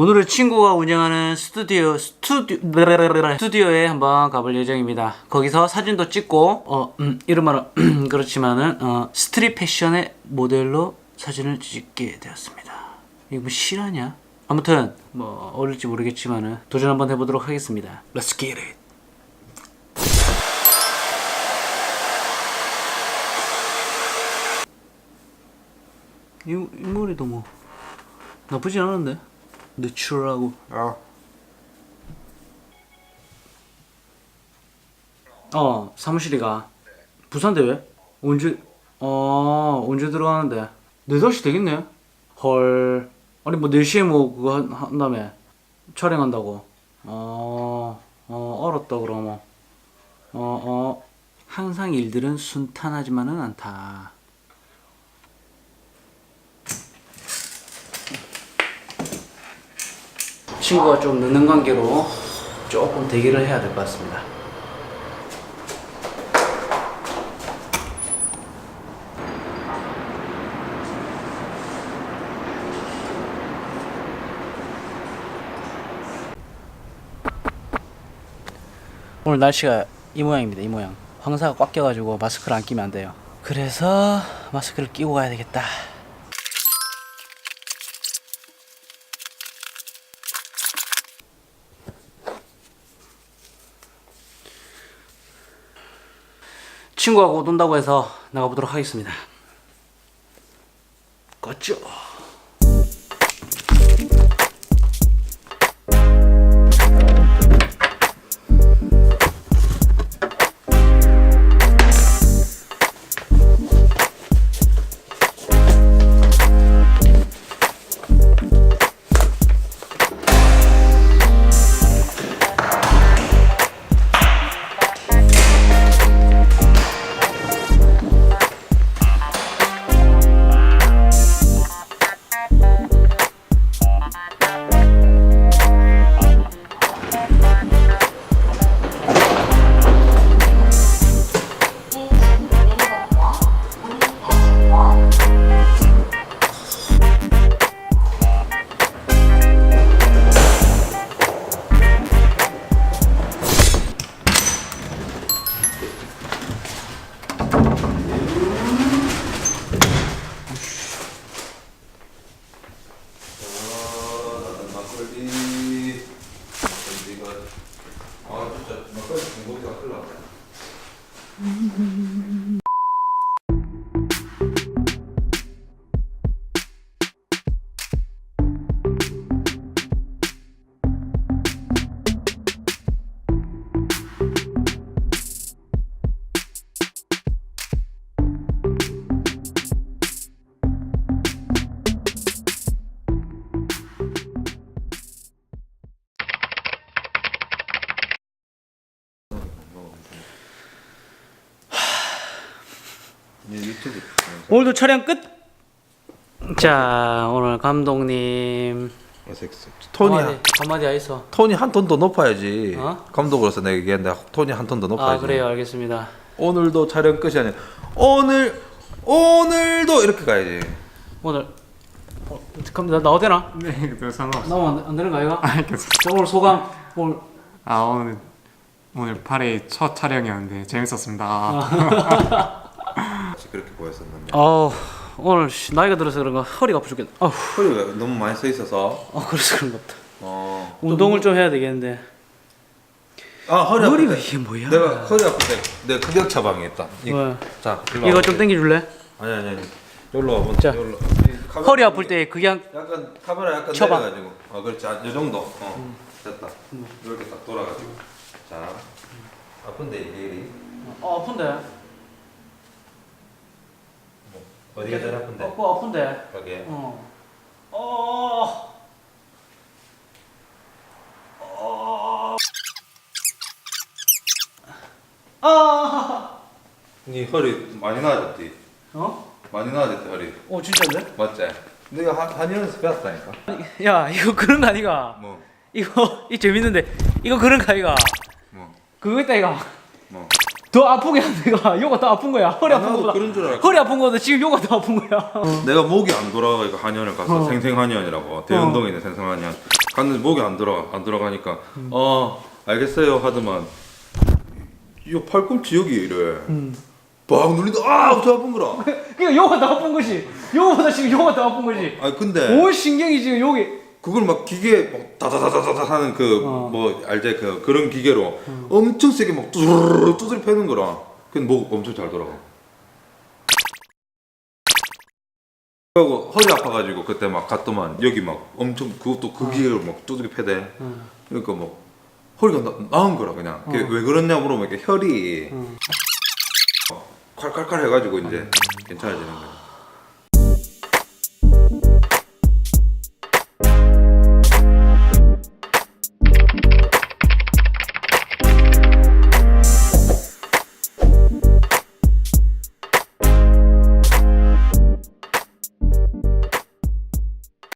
오늘은 친구가 운영하는 스튜디오 스튜디오 스튜디오에 한번 가볼 예정입니다. 거기서 사진도 찍고 어 음, 이런 말은 그렇지만은 어, 스트릿 패션의 모델로 사진을 찍게 되었습니다. 이거 뭐 실화냐? 아무튼 뭐 어울릴지 모르겠지만은 도전 한번 해보도록 하겠습니다. Let's get it. 이, 이 머리도 뭐 나쁘진 않은데 내추럴하고. 어. 사무실이가. 부산 대회 언제 어 언제 들어가는데? 4달시 되겠네. 헐. 아니 뭐 4시에 뭐 그거 한- 한다며 촬영한다고. 어, 어 알았다 그러면. 어어. 항상 일들은 순탄하지만은 않다 친구가 좀 늦는 관계로 조금 대기를 해야 될 것 같습니다. 오늘 날씨가 이 모양입니다. 이 모양. 황사가 꽉 껴가지고 마스크를 안 끼면 안 돼요. 그래서 마스크를 끼고 가야 되겠다. 친구가 곧 온다고 해서 나가보도록 하겠습니다. 꺼져. 아 진짜. 막걸리 중고기가 큰일 났네 네 유튜브 오늘도 촬영 끝. 자 오늘 감독님 어색색 톤이 한마디, 한마디 하이소. 톤이 한톤 더 높아야지. 어? 감독으로서 내가 얘기했는데 톤이 한톤 더 높아야지. 아 그래요 알겠습니다. 오늘도 촬영 끝이 아니라 오늘 오늘도 이렇게 가야지. 오늘 어, 그럼 나 나와도 되나? 네, 그 상관없어. 나오면 안, 안 되는 거 아이가? 아, 괜찮아. 자 오늘 소감 오늘 아 오늘 오늘 8회 첫 촬영이었는데 재밌었습니다. 혹시 그렇게 보였었는데. 어 오늘 씨, 나이가 들어서 그런가 허리가 아프 죽겠다. 아우 허리가 너무 많이 서 있어서. 어 그래서 그런 것 같다. 어. 운동을 좀 해야 되겠는데. 아 허리 아플 때. 이게 뭐야? 내가 허리 아플 때 내가 극약 처방이 있다. 이, 왜? 자 일로 이거 와봐. 좀 당겨줄래? 아니 아니 아니. 여기로 와봐. 자. 여기로. 이 카메라 허리 아플 때 그냥 약간 카메라 약간 쳐봐. 내려가지고. 어 그렇지. 아, 이 정도. 어 됐다. 이렇게 딱 돌아가지고. 자. 아픈데 이게. 어 아픈데. 어디가 제일 아픈데? 어 아픈데. 여기. 어. 어. 어. 아. 네 허리 많이 나아졌지? 어? 많이 나아졌지 허리 어 진짜인데? 맞지? 내가 한, 한의원에서 배웠다니까 야 이거 그런 거 아니가? 뭐? 이거 이 재밌는데 이거 그런 거 아이가? 뭐? 그거 있다 이가? 뭐? 더 아프게 한 내가 요가 더 아픈 거야. 허리 아픈 나도 거보다 그런 줄 알았어. 허리 아픈 거보다 지금 요가 더 아픈 거야. 내가 목이 안 돌아가 이거 한의원을 가서 어. 생생한의원이라고. 대운동에 있는 생생한의원. 갔는데 목이 안 들어가 안 들어가니까 어 알겠어요 하더만. 이 팔꿈치 여기 이래. 음. 막 눌린다 아더 아픈 거라. 그러니까 요가 더 아픈 거지. 요거보다 지금 요가 더 아픈 거지. 아 근데 온 신경이 지금 여기 그걸 막 기계 막 다다다다다다 하는 그 어. 뭐 알지? 그 그런 기계로 엄청 세게 막 두드르르 두드려 패는 거라. 근데 목 엄청 잘 돌아가. 그리고 허리 아파가지고 그때 막 갔더만 여기 막 엄청 그것도 그 기계로 막 두드려 패대. 그러니까 뭐 허리가 나, 나은 거라 그냥. 그게 왜 그러냐 물어보면 이렇게 혈이 콸콸콸 해가지고 이제 괜찮아지는 거야